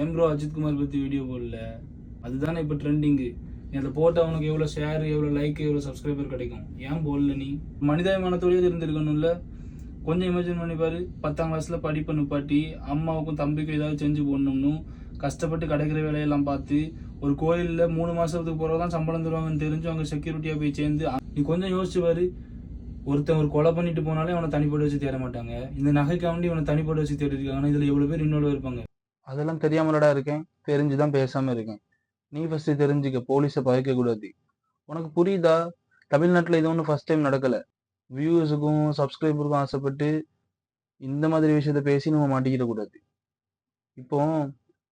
ஏன் ப்ரோ அஜித்குமார் பற்றி வீடியோ போடல. அதுதானே இப்போ ட்ரெண்டிங்கு நீ அதை போட்டால் உனக்கு எவ்வளோ ஷேர் எவ்வளோ லைக் எவ்வளோ சப்ஸ்கிரைபர் கிடைக்கும்? ஏன் போடல நீ? மனிதாபிமானத்தோடய இருந்திருக்கணும்ல. கொஞ்சம் இமேஜின் பண்ணி பாரு. பத்தாம் கிளாஸில் படிப்பை நிப்பாட்டி அம்மாவுக்கும் தம்பிக்கும் ஏதாவது செஞ்சு போடணும்னு கஷ்டப்பட்டு கிடைக்கிற வேலையெல்லாம் பார்த்து ஒரு கோயிலில் மூணு மாதத்துக்கு போகிறவ தான் சம்பளம் தருவாங்கன்னு தெரிஞ்சு அவங்க செக்யூரிட்டியாக போய் சேர்ந்து நீ கொஞ்சம் யோசிச்சு பாரு. ஒருத்தன் ஒரு கொலை பண்ணிட்டு போனாலே அவனை தனிப்பட்டு வச்சு தேட மாட்டாங்க. இந்த நகைக்காண்டி இவனை தனிப்பட்டு வச்சு தேடி இருக்காங்க. எவ்வளோ பேர் இன்னொரு இருப்பாங்க? அதெல்லாம் தெரியாமலடா இருக்கேன். தெரிஞ்சுதான் பேசாம இருக்கேன். நீ ஃபர்ஸ்ட் தெரிஞ்சுக்க. போலீஸை பகைக்க கூடாது. உனக்கு புரியுதா? தமிழ்நாட்டில் இது ஒன்றும் ஃபர்ஸ்ட் டைம் நடக்கல. வியூஸுக்கும் சப்ஸ்கிரைபருக்கும் ஆசைப்பட்டு இந்த மாதிரி விஷயத்த பேசி நம்ம மாட்டிக்கிடக்கூடாது இப்போ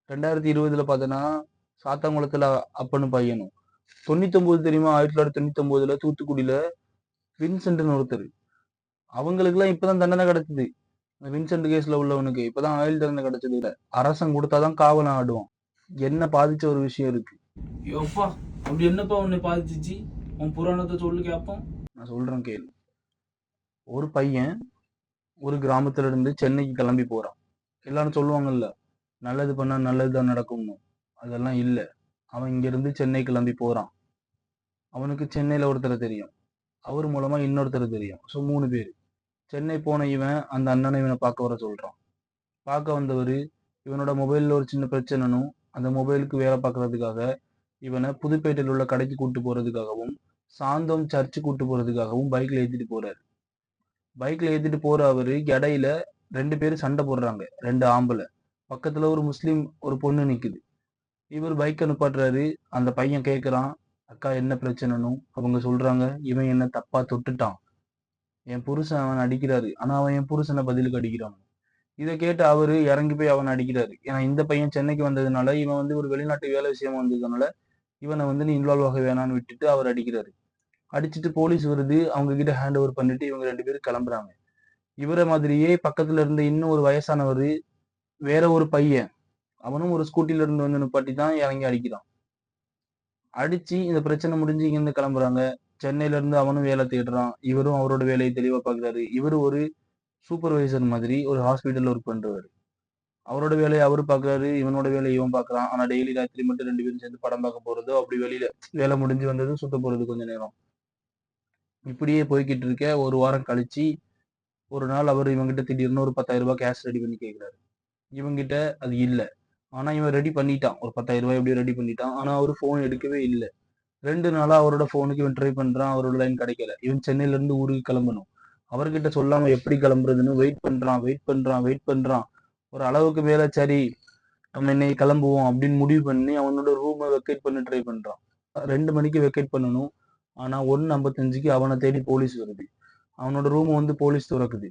ரெண்டாயிரத்தி இருபதுல பார்த்தோன்னா சாத்தாங்குளத்துல அப்பன்னு பையனும். தொண்ணூத்தொம்பது தெரியுமா? ஆயிரத்தி தொள்ளாயிரத்தி தொண்ணூத்தொம்பதுல தூத்துக்குடியில வின்சென்ட்னு ஒருத்தர். அவங்களுக்குலாம் இப்போதான் தண்டனை கிடைச்சது. இந்த வின்சென்ட் கேஸ்ல உள்ளவனுக்கு இப்பதான் ஆயுள் தண்டனை கிடைச்சது இல்ல. அரசன் கொடுத்தாதான் காவலம் ஆடுவான் என்ன பாதிச்ச ஒரு விஷயம் இருக்கு? யோப்பா அப்படி என்னப்பா உன்னை பாதிச்சிச்சு? உன் புராணத்தை சொல்லு கேட்போம் நான் சொல்றேன் கேளு. ஒரு பையன் ஒரு கிராமத்துல இருந்து சென்னைக்கு கிளம்பி போறான். எல்லாரும் சொல்லுவாங்கல்ல நல்லது பண்ணா நல்லதுதான் நடக்கும்னு. அதெல்லாம் இல்ல. அவன் இங்க இருந்து சென்னை கிளம்பி போறான். அவனுக்கு சென்னையில ஒருத்தரை தெரியும். அவர் மூலமா இன்னொருத்தர் தெரியும். ஸோ மூணு பேர். சென்னை போன இவன் அந்த அண்ணனை இவனை பார்க்க வர சொல்கிறான் பார்க்க வந்தவர் இவனோட மொபைலில் ஒரு சின்ன பிரச்சனைனும் அந்த மொபைலுக்கு வேலை பார்க்கறதுக்காக இவனை புதுப்பேட்டையில் உள்ள கடைக்கு கூட்டு போகிறதுக்காகவும் சாந்தம் சர்ச்சு கூட்டு போகிறதுக்காகவும் பைக்கில் ஏற்றிட்டு போகிறாரு பைக்கில் ஏற்றிட்டு போகிற அவரு இடையில ரெண்டு பேரும் சண்டை போடுறாங்க. ரெண்டு ஆம்பளை. பக்கத்தில் ஒரு முஸ்லீம் ஒரு பொண்ணு நிற்குது இவர் பைக் நிப்பாட்டுறாரு அந்த பையன் கேட்குறான் அக்கா என்ன பிரச்சனைனும்? அவங்க சொல்கிறாங்க இவன் என்ன தப்பாக தொட்டுட்டான். என் புருஷன் அவன் அடிக்கிறாரு. ஆனா அவன் என் புருஷனை பதிலுக்கு அடிக்கிறான். இதை கேட்டு அவரு இறங்கி போய் அவனை அடிக்கிறாரு. ஏன்னா இந்த பையன் சென்னைக்கு வந்ததுனால இவன் வந்து ஒரு வெளிநாட்டு வேலை விஷயமா வந்ததுனால இவனை வந்து நீ இன்வால்வ் ஆக வேணாம்னு விட்டுட்டு அவர் அடிக்கிறாரு. அடிச்சுட்டு போலீஸ் வருது. அவங்க கிட்ட ஹேண்ட் ஓவர் பண்ணிட்டு இவங்க ரெண்டு பேரும் கிளம்புறாங்க. இவரை மாதிரியே பக்கத்துல இருந்த இன்னும் ஒரு வயசானவர் வேற ஒரு பையன் அவனும் ஒரு ஸ்கூட்டில இருந்து வந்து நிப்பாட்டி தான் இறங்கி அடிக்கிறான். அடிச்சு இந்த பிரச்சனை முடிஞ்சு இங்கேருந்து கிளம்புறாங்க. சென்னையில இருந்து அவனும் வேலை தேடுறான். இவரும் அவரோட வேலையை தெளிவா பாக்குறாரு. இவரு ஒரு சூப்பர்வைசர் மாதிரி ஒரு ஹாஸ்பிட்டல்ல ஒர்க் பண்றவர். அவரோட வேலையை அவரு பாக்குறாரு. இவனோட வேலையை இவன் பாக்குறான். ஆனா டெய்லி ராத்திரி மட்டும் ரெண்டு பேரும் சேர்ந்து படம் பார்க்க போறதோ அப்படி வெளியில வேலை முடிஞ்சு வந்தது சுத்த போறது கொஞ்ச நேரம். இப்படியே போய்கிட்டு இருக்க ஒரு வாரம் கழிச்சு ஒரு நாள் அவர் இவங்கிட்ட திடீர்னு ஒரு பத்தாயிரம் ரூபாய் கேஷ் ரெடி பண்ணி கேட்கிறாரு இவங்கிட்ட அது இல்லை. ஆனா இவன் ரெடி பண்ணிட்டான். ஒரு பத்தாயிரம் ரூபாய் எப்படியோ ரெடி பண்ணிட்டான். ஆனா அவரு போன் எடுக்கவே இல்லை. ரெண்டு நாளா அவரோட போனுக்கு இவன் ட்ரை பண்றான் அவரோட லைன் கிடைக்கல. இவன் சென்னையில இருந்து ஊருக்கு கிளம்பணும். அவர்கிட்ட சொல்லாம எப்படி கிளம்புறதுன்னு வெயிட் பண்றான் வெயிட் பண்றான் வெயிட் பண்றான். ஒரு அளவுக்கு மேல சரி நம்ம இன்னைக்கு கிளம்புவோம் அப்படின்னு முடிவு பண்ணி அவனோட ரூமை வெக்கேட் பண்ண ட்ரை பண்றான். ரெண்டு மணிக்கு வெக்கேட் பண்ணணும். ஆனா ஒன்னு ஐம்பத்தஞ்சுக்கு அவனை தேடி போலீஸ் வருது. அவனோட ரூம் வந்து போலீஸ் திறக்குது.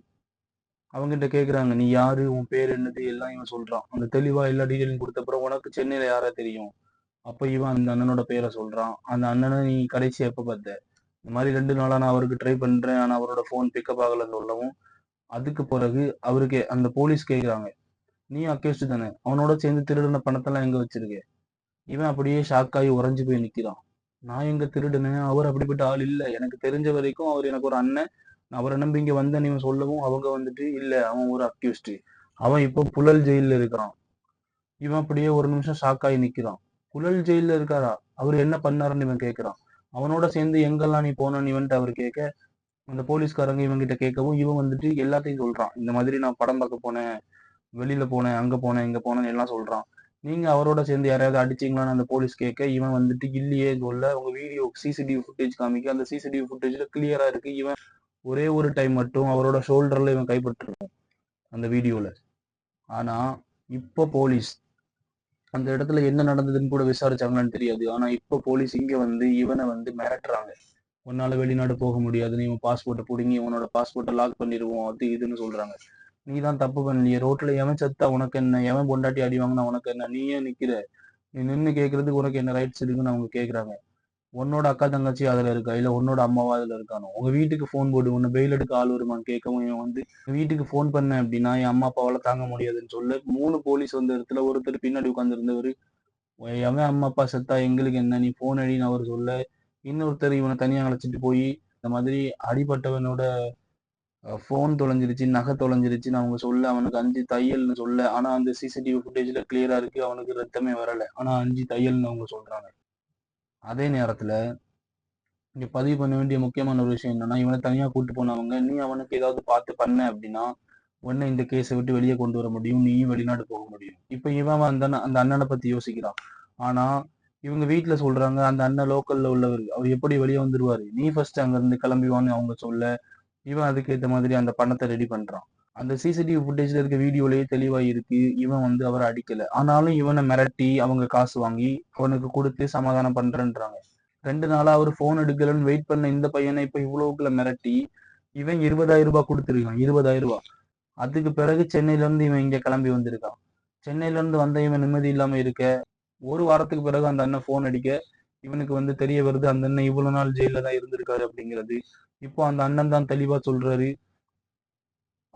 அவங்ககிட்ட கேக்குறாங்க நீ யாரு? உன் பேர் என்னது? எல்லாம் இவன் சொல்றான். அந்த தெளிவா எல்லா டீட்டெயிலும் கொடுத்த அப்புறம் உனக்கு சென்னையில யாரா தெரியும்? அப்போ இவன் அந்த அண்ணனோட பேரை சொல்றான். அந்த அண்ணனை நீ கடைசி எப்ப பார்த்த? இந்த மாதிரி ரெண்டு நாளா நான் அவருக்கு ட்ரை பண்றேன். ஆனா அவரோட ஃபோன் பிக்கப் ஆகல சொல்லவும். அதுக்கு பிறகு அவருக்கு அந்த போலீஸ் கேக்குறாங்க. நீ அக்கேஸ்ட் தானே? அவனோட சேர்ந்து திருடின பணத்தெல்லாம் எங்க வச்சிருக்க? இவன் அப்படியே ஷாக் ஆகி உறைஞ்சு போய் நிக்கிறான். நான் எங்க திருடுனேன்? அவர் அப்படிப்பட்ட ஆள் இல்ல. எனக்கு தெரிஞ்ச வரைக்கும் அவர் எனக்கு ஒரு அண்ணன். நான் அவரை நம்பி இங்க வந்தேன் இவன் சொல்லவும் அவங்க வந்துட்டு இல்ல அவன் ஒரு அக்யூஸ்ட் அவன் இப்போ புழல் ஜெயில இருக்கிறான். இவன் அப்படியே ஒரு நிமிஷம் ஷாக் ஆகி நிக்கிறான். குழல் ஜெயில இருக்காரா? அவர் என்ன பண்ணாருன்னு இவன் கேட்கிறான் அவனோட சேர்ந்து எங்கெல்லாம் நீ போனான்னு இவன்ட்டு அவர் கேட்க அந்த போலீஸ்காரங்க இவன் கிட்ட கேட்கவும் இவன் வந்துட்டு எல்லாத்தையும் சொல்றான். இந்த மாதிரி நான் படம் பார்க்க போனேன் வெளியில போனேன் அங்க போனேன் இங்க போனேன்னு எல்லாம் சொல்றான். நீங்க அவரோட சேர்ந்து யாரையாவது அடிச்சீங்களான்னு அந்த போலீஸ் கேட்க இவன் வந்துட்டு இல்லையே சொல்ல உங்க வீடியோ சிசிடிவி ஃபுட்டேஜ் காமிக்க அந்த சிசிடிவி ஃபுட்டேஜ்ல கிளியரா இருக்கு. இவன் ஒரே ஒரு டைம் மட்டும் அவரோட ஷோல்டர்ல இவன் கைப்பற்றுறான் அந்த வீடியோல. ஆனா இப்போ போலீஸ் அந்த இடத்துல என்ன நடந்ததுன்னு கூட விசாரிச்சாங்களான்னு தெரியாது. ஆனா இப்போ போலீஸ் இங்க வந்து இவனை வந்து மிரட்டுறாங்க. உன்னால வெளிநாடு போக முடியாது. நீ உன் பாஸ்போர்ட்டை பிடுங்கி உன்னோட பாஸ்போர்ட்டை லாக் பண்ணிடுவோம் அது இதுன்னு சொல்றாங்க. நீ தான் தப்பு பண்ணலையே. ரோட்ல எவன் செத்தா உனக்கு என்ன? எவன் பொண்டாட்டி அடி வாங்கினா உனக்கு என்ன? நீ ஏன் நிக்கிற. நீ நின்னு கேக்குறதுக்கு உனக்கு என்ன ரைட்ஸ் இருக்குன்னு அவங்க கேக்குறாங்க. உன்னோட அக்கா தங்கச்சி அதுல இருக்கா? இல்ல உன்னோட அம்மாவா அதுல இருக்கானோ? உங்க வீட்டுக்கு ஃபோன் போட்டு உன்னை பெயில் எடுக்க ஆள் வருமான்னு கேட்கவும் இவன் வந்து வீட்டுக்கு ஃபோன் பண்ணேன் அப்படின்னா என் அம்மா அப்பாவால தாங்க முடியாதுன்னு சொல்ல. மூணு போலீஸ் வந்த இடத்துல ஒருத்தர் பின்னாடி உட்காந்துருந்தவரு எவன் அம்மா அப்பா செத்தா எங்களுக்கு என்ன? நீ ஃபோன் அடின்னு அவர் சொல்ல. இன்னொருத்தர் இவனை தனியாக அழைச்சிட்டு போய் இந்த மாதிரி அடிபட்டவனோட ஃபோன் தொலைஞ்சிருச்சு நகை தொலைஞ்சிருச்சுன்னு அவங்க சொல்ல அவனுக்கு அஞ்சு தையல்னு சொல்ல. ஆனா அந்த சிசிடிவி ஃபுட்டேஜ்ல கிளியரா இருக்கு அவனுக்கு ரத்தமே வரல. ஆனா அஞ்சு தையல்னு அவங்க சொல்றாங்க. அதே நேரத்துல இங்கே பதிவு பண்ண வேண்டிய முக்கியமான ஒரு விஷயம் என்னன்னா இவனை தனியா கூட்டு போனவங்க நீ அவனுக்கு ஏதாவது பார்த்து பண்ண அப்படின்னா உன்னை இந்த கேஸை விட்டு வெளியே கொண்டு வர முடியும் நீயும் வெளிநாடு போக முடியும். இப்போ இவன் அந்த அண்ணன் அந்த அண்ணனை பத்தி யோசிக்கிறான். ஆனா இவங்க வீட்டில் சொல்றாங்க அந்த அண்ணன் லோக்கல்ல உள்ளவர் அவர் எப்படி வெளியே வந்துருவாரு? நீ ஃபர்ஸ்ட் அங்கேருந்து கிளம்பிவான்னு அவங்க சொல்ல இவன் அதுக்கேற்ற மாதிரி அந்த பணத்தை ரெடி பண்றான். அந்த சிசிடிவி ஃபுட்டேஜ்ல இருக்க வீடியோலயே தெளிவா இருக்கு இவன் வந்து அவரை அடிக்கல. ஆனாலும் இவனை மிரட்டி அவங்க காசு வாங்கி அவனுக்கு கொடுத்து சமாதானம் பண்றேன்றாங்க. ரெண்டு நாளா அவர் போன் எடுக்கலன்னு வெயிட் பண்ண இந்த பையனை இப்ப இவ்வளவுக்குள்ள மிரட்டி இவன் இருபதாயிரம் ரூபாய் கொடுத்துருக்கான். இருபதாயிரம் ரூபாய். அதுக்கு பிறகு சென்னையில இருந்து இவன் இங்க கிளம்பி வந்திருக்கான். சென்னையில இருந்து வந்த இவன் நிம்மதி இல்லாம இருக்க. ஒரு வாரத்துக்கு பிறகு அந்த அண்ணன் போன் அடிக்க இவனுக்கு வந்து தெரிய வருது அந்த அண்ணன் இவ்வளவு நாள் ஜெயில தான் இருந்திருக்காரு அப்படிங்கிறது. இப்போ அந்த அண்ணன் தான் தெளிவா சொல்றாரு.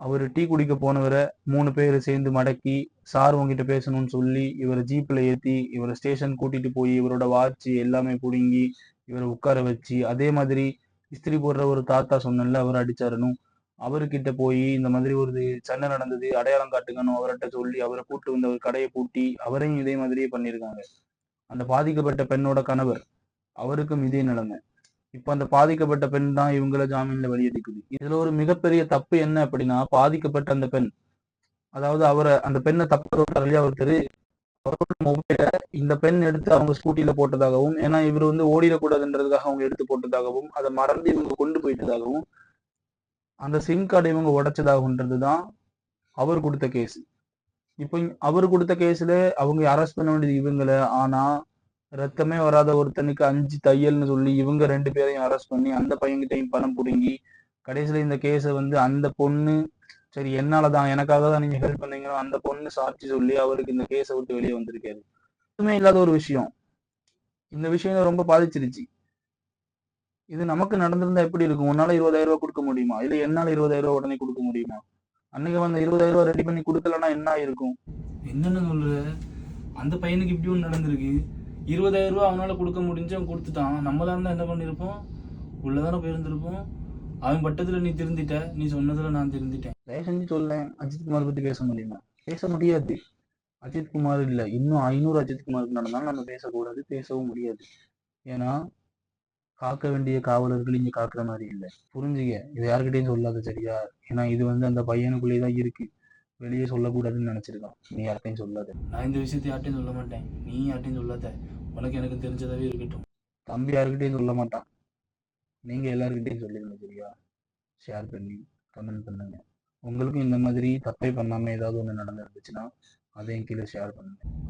அவர் டீ குடிக்க போனவரை மூணு பேர் சேர்ந்து மடக்கி சார் உங்ககிட்ட பேசணும்னு சொல்லி இவரை ஜீப்ல ஏத்தி இவரை ஸ்டேஷன் கூட்டிட்டு போய் இவரோட வாட்ச் எல்லாமே பிடுங்கி இவரை உட்கார வச்சு அதே மாதிரி இஸ்திரி போடுற ஒரு தாத்தா சொன்னல அவர் அடிச்சாருனும் அவர்கிட்ட போய் இந்த மாதிரி ஒரு சண்டை நடந்தது அடையாளம் காட்டுங்கன்னு அவர்கிட்ட சொல்லி அவரை கூட்டு வந்து அவர் கடையை பூட்டி அவரையும் இதே மாதிரியே பண்ணியிருக்காங்க. அந்த பாதிக்கப்பட்ட பெண்ணோட கணவர் அவருக்கும் இதே நிலைமை. இப்ப அந்த பாதிக்கப்பட்ட பெண் தான் இவங்கள ஜாமீன்ல வெளியேற்றிக்குது. இதுல ஒரு மிகப்பெரிய தப்பு என்ன அப்படின்னா பாதிக்கப்பட்ட அந்த பெண் அதாவது அவரை அந்த பெண்ணை தப்பு இல்லையா ஒருத்தர் அவரோட மொபைல இந்த பெண் எடுத்து அவங்க ஸ்கூட்டில போட்டதாகவும் ஏன்னா இவர் வந்து ஓடிடக்கூடாதுன்றதுக்காக அவங்க எடுத்து போட்டதாகவும் அதை மறந்து இவங்க கொண்டு போயிட்டதாகவும் அந்த சிம் கார்டு இவங்க உடைச்சதாகன்றது தான் அவர் கொடுத்த கேஸ் இப்போ அவர் கொடுத்த கேஸ்ல அவங்க அரெஸ்ட் பண்ண வேண்டியது இவங்களை. ஆனா ரத்தமே வராத ஒருத்தனுக்கு அஞ்சு தையல்னு சொல்லி இவங்க ரெண்டு பேரையும் அரெஸ்ட் பண்ணி அந்த பையன்கிட்டையும் பணம் பிடுங்கி கடைசியில இந்த கேஸை வந்து அந்த பொண்ணு சரி என்னால தான் எனக்காக தான் நீங்க ஹெல்ப் பண்ணீங்களோ அந்த பொண்ணு சாட்சி சொல்லி அவருக்கு இந்த கேஸை விட்டு வெளியே வந்திருக்காரு. எதுவுமே இல்லாத ஒரு விஷயம். இந்த விஷயம் ரொம்ப பாதிச்சிருச்சு. இது நமக்கு நடந்திருந்தா எப்படி இருக்கும்? உன்னால இருபதாயிரம் ரூபாய் கொடுக்க முடியுமா? இல்ல என்னால இருபதாயிரம் ரூபாய் உடனே கொடுக்க முடியுமா? அன்னைக்கு வந்து இருபதாயிரம் ரூபாய் ரெடி பண்ணி கொடுக்கலன்னா என்ன ஆயிருக்கும்? என்னன்னு சொல்ற? அந்த பையனுக்கு இப்படி ஒன்று நடந்திருக்கு. இருபதாயிரம் ரூபாய் அவனால கொடுக்க முடிஞ்சு அவன் கொடுத்துட்டான். நம்ம தான் என்ன பண்ணியிருப்போம் உள்ளதானே போயிருந்திருப்போம். அவன் பட்டத்துல நீ திருந்திட்ட. நீ சொன்னதுல நான் திருந்திட்டேன். செஞ்சு சொல்ல அஜித் குமார் பத்தி பேச முடியுமா பேச முடியாது. அஜித் குமார் இல்ல. இன்னும் ஐநூறு அஜித் குமாருக்கு நடந்தாலும் நம்ம பேசக்கூடாது பேசவும் முடியாது. ஏன்னா காக்க வேண்டிய காவலர்கள் இங்க காக்குற மாதிரி இல்லை. புரிஞ்சுக்க. இது யாருக்கிட்டையும் சொல்லாத சரியா? ஏன்னா இது வந்து அந்த பையனுக்குள்ளேயே தான் இருக்கு. வெளியே சொல்லக்கூடாதுன்னு நினைச்சிருக்கான். நீ யார்கிட்டையும் சொல்லாத. நான் இந்த விஷயத்தை யார்ட்டையும் சொல்ல மாட்டேன். நீ யார்ட்டையும் சொல்லாத. உனக்கு எனக்கு தெரிஞ்சதாவே இருக்கட்டும். தம்பி யாருக்கிட்டையும் சொல்ல மாட்டான். நீங்க எல்லாருக்கிட்டையும் சொல்லிடுங்க சரியா? ஷேர் பண்ணி கமெண்ட் பண்ணுங்க. உங்களுக்கும் இந்த மாதிரி தப்பே பண்ணாம ஏதாவது ஒன்று நடந்துருந்துச்சுன்னா அதையும் கீழே ஷேர் பண்ணுங்க.